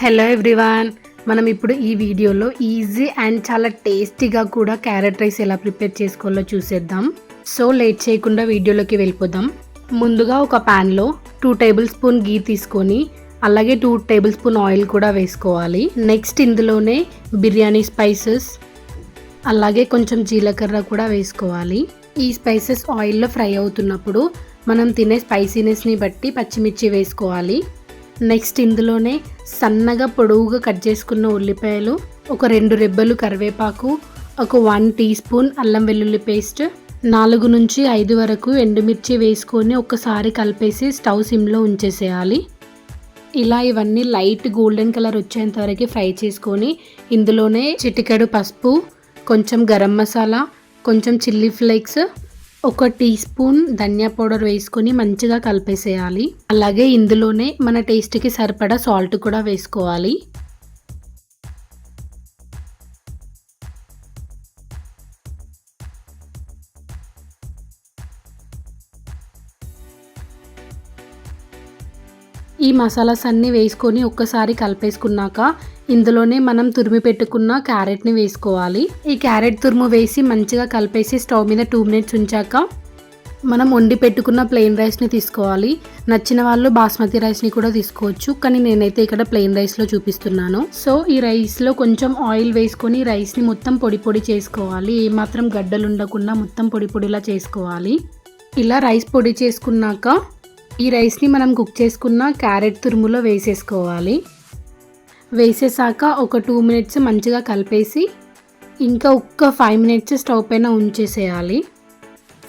Hello everyone మనం ఇప్పుడు ఈ వీడియోలో ఈజీ అండ్ చాలా టేస్టీగా కూడా క్యారెట్ రైస్ ఎలా ప్రిపేర్ చేసుకోవాలో చూసేద్దాం. సో లేట్ చేయకుండా వీడియోలోకి వెళ్ళిపోదాం. ముందుగా ఒక ప్యాన్లో టూ టేబుల్ స్పూన్ గీ తీసుకొని అలాగే టూ టేబుల్ స్పూన్ ఆయిల్ కూడా వేసుకోవాలి. నెక్స్ట్ ఇందులోనే బిర్యానీ స్పైసెస్ అలాగే కొంచెం జీలకర్ర కూడా వేసుకోవాలి. ఈ స్పైసెస్ ఆయిల్లో ఫ్రై అవుతున్నప్పుడు మనం తినే స్పైసీనెస్ని బట్టి పచ్చిమిర్చి వేసుకోవాలి. నెక్స్ట్ ఇందులోనే సన్నగా పొడవుగా కట్ చేసుకున్న ఉల్లిపాయలు ఒక రెండు రెబ్బలు కరివేపాకు ఒక వన్ టీ స్పూన్ అల్లం వెల్లుల్లి పేస్ట్ నాలుగు నుంచి ఐదు వరకు ఎండుమిర్చి వేసుకొని ఒకసారి కలిపేసి స్టవ్ సిమ్లో ఉంచేసేయాలి. ఇలా ఇవన్నీ లైట్ గోల్డెన్ కలర్ వచ్చేంత వరకు ఫ్రై చేసుకొని ఇందులోనే చిటికెడు పసుపు కొంచెం గరం మసాలా కొంచెం చిల్లీ ఫ్లేక్స్ ఒక టీ స్పూన్ ధనియా పౌడర్ వేసుకొని మంచిగా కలిపేసేయాలి. అలాగే ఇందులోనే మన టేస్ట్కి సరిపడా సాల్ట్ కూడా వేసుకోవాలి. ఈ మసాలాస్ అన్నీ వేసుకొని ఒక్కసారి కలిపేసుకున్నాక ఇందులోనే మనం తురిమి పెట్టుకున్న క్యారెట్ని వేసుకోవాలి. ఈ క్యారెట్ తురుము వేసి మంచిగా కలిపేసి స్టవ్ మీద టూ మినిట్స్ ఉంచాక మనం వండి పెట్టుకున్న ప్లెయిన్ రైస్ని తీసుకోవాలి. నచ్చిన వాళ్ళు బాస్మతి రైస్ని కూడా తీసుకోవచ్చు కానీ నేనైతే ఇక్కడ ప్లెయిన్ రైస్లో చూపిస్తున్నాను. సో ఈ రైస్లో కొంచెం ఆయిల్ వేసుకొని రైస్ని మొత్తం పొడి పొడి చేసుకోవాలి. ఏమాత్రం గడ్డలు ఉండకుండా మొత్తం పొడి పొడిలా చేసుకోవాలి. ఇలా రైస్ పొడి చేసుకున్నాక ఈ రైస్ని మనం కుక్ చేసుకున్న క్యారెట్ తురుములో వేసేసుకోవాలి. వేసేసాక ఒక టూ మినిట్స్ మంచిగా కలిపేసి ఇంకా ఒక్క ఫైవ్ మినిట్స్ స్టవ్ పైన ఉంచేసేయాలి.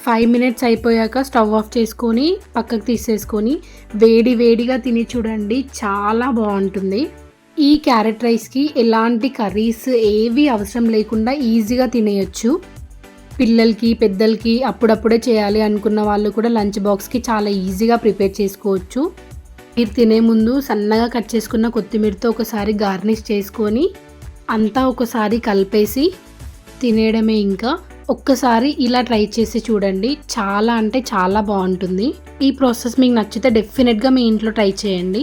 ఫైవ్ మినిట్స్ అయిపోయాక స్టవ్ ఆఫ్ చేసుకొని పక్కకు తీసేసుకొని వేడి వేడిగా తిని చూడండి చాలా బాగుంటుంది. ఈ క్యారెట్ రైస్కి ఎలాంటి కర్రీస్ ఏవి అవసరం లేకుండా ఈజీగా తినేయచ్చు. పిల్లలకి పెద్దలకి అప్పుడప్పుడే చేయాలి అనుకున్న వాళ్ళు కూడా లంచ్ బాక్స్కి చాలా ఈజీగా ప్రిపేర్ చేసుకోవచ్చు. మీరు తినే ముందు సన్నగా కట్ చేసుకున్న కొత్తిమీరతో ఒకసారి గార్నిష్ చేసుకొని అంతా ఒకసారి కలిపేసి తినేయడమే ఇంకా. ఒక్కసారి ఇలా ట్రై చేసి చూడండి. చాలా అంటే చాలా బాగుంటుంది. ఈ ప్రాసెస్ మీకు నచ్చితే డెఫినెట్గా మీ ఇంట్లో ట్రై చేయండి.